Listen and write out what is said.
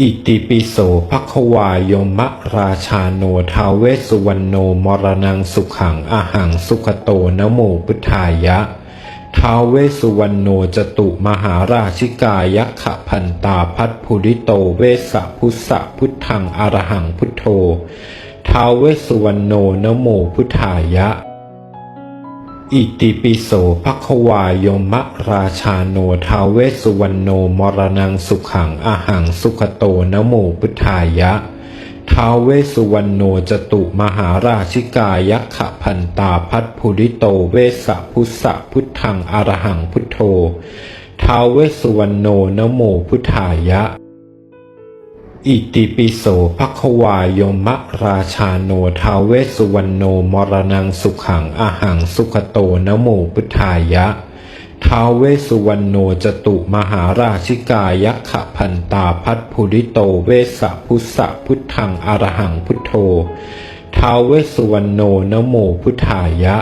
อิติปิโสภควายมะราชาโนทาเวสุวรรณโนมรณังสุขังอาหังสุขโตนะโมพุทธายะท้าเวสุวรรณโนจตุมหาราชิกายะขะพันตาพัทภูริโตเวสสะพุทธะพุทธังอรหังพุทโธท้าเวสุวรรณโนนะโมพุทธายะ อิติปิโสภควายมะราชาโนทาเวสุวรรณโนมรณังสุขังอาหังสุขโตนโมพุทธายะท้าเวสุวรรณโนจตุมหาราชิกายะขะพันตาพัทภูริโตเวสะพุทธะพุทธังอรหังพุทโธท้าเวสุวรรณโนนโมพุทธายะ อิติปิโสภควายมะราชาโนทาเวสุวรรณโนมรณังสุขังอาหังสุขโตนโมพุทธายะท้าเวสุวรรณโนจตุมหาราชิกายะขะพันตาพัทภูริโตเวสะพุทธะพุทธังอรหังพุทโธท้าเวสุวรรณโนนโมพุทธายะ